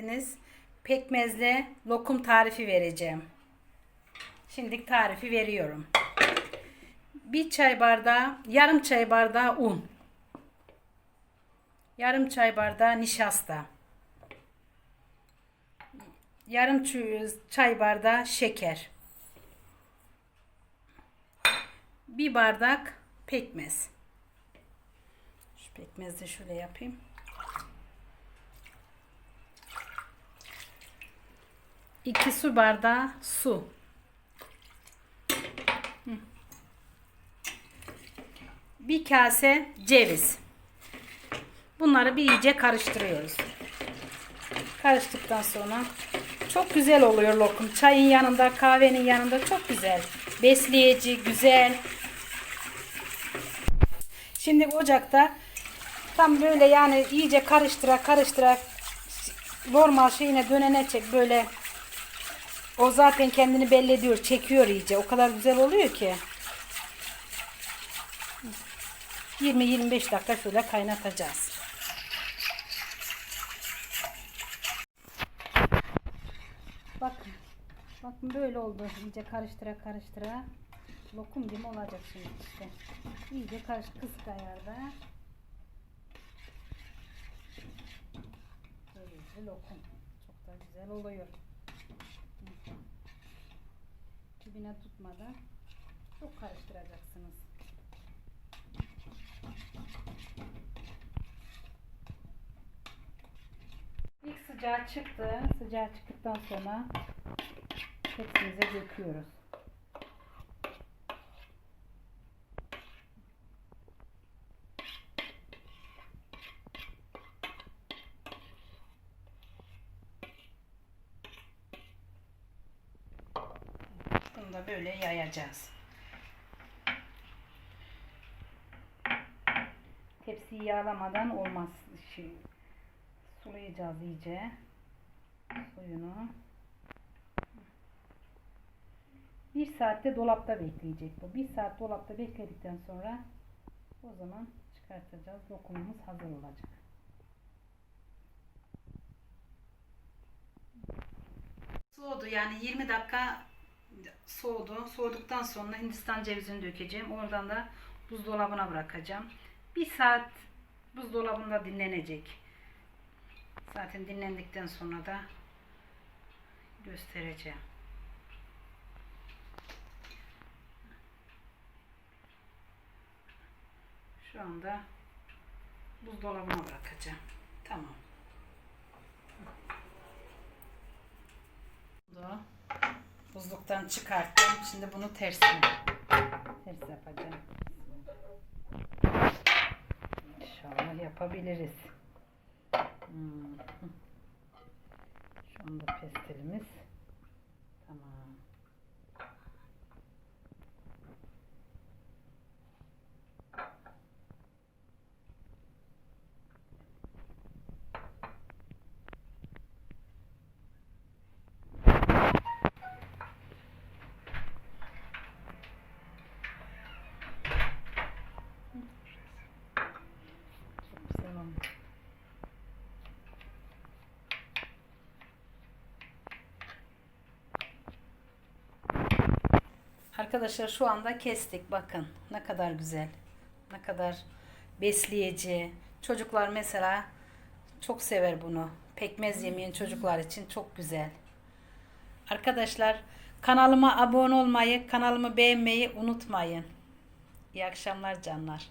geldiniz. Pekmezle lokum tarifi vereceğim. Şimdi tarifi veriyorum. Bir çay bardağı, yarım çay bardağı un. Yarım çay bardağı nişasta. Yarım çay- bardağı şeker. Bir bardak pekmez. Şu pekmezi şöyle yapayım. İki su bardağı su. Bir kase ceviz. Bunları bir iyice karıştırıyoruz. Karıştıktan sonra çok güzel oluyor lokum. Çayın yanında, kahvenin yanında çok güzel. Besleyici, güzel. Şimdi ocakta tam böyle yani iyice karıştıra karıştıra normal şeyine dönene çek böyle o zaten kendini belli ediyor. Çekiyor iyice. O kadar güzel oluyor ki. 20-25 dakika şöyle kaynatacağız. Bakın. Bakın böyle oldu. İyice karıştıra karıştıra. Lokum gibi olacak şimdi işte. İyice karış kısık ayarda. Böylece lokum. Çok da güzel oluyor. Dibine tutmadan çok karıştıracaksınız. İlk sıcağı çıktı. Sıcağı çıktıktan sonra tepsimize döküyoruz. Da böyle yayacağız. Tepsiyi yağlamadan olmaz. Şey, sulayacağız iyice. Suyunu. Bir saatte dolapta bekleyecek bu. Bir saat dolapta bekledikten sonra o zaman çıkartacağız. Lokumumuz hazır olacak. Soğudu yani 20 dakika soğudu. Soğuduktan sonra Hindistan cevizini dökeceğim. Oradan da buzdolabına bırakacağım. Bir saat buzdolabında dinlenecek. Zaten dinlendikten sonra da göstereceğim. Şu anda buzdolabına bırakacağım. Tamam. Bunu buzluktan çıkarttım. Şimdi bunu tersine ters yapacağım. İnşallah yapabiliriz. Hmm. Şu anda pestilimiz tamam. Çok güzel olmuş. Arkadaşlar şu anda kestik. Bakın ne kadar güzel. Ne kadar besleyici. Çocuklar mesela çok sever bunu. Pekmez yemeyen çocuklar için çok güzel. Arkadaşlar kanalıma abone olmayı, kanalımı beğenmeyi unutmayın. İyi akşamlar canlar.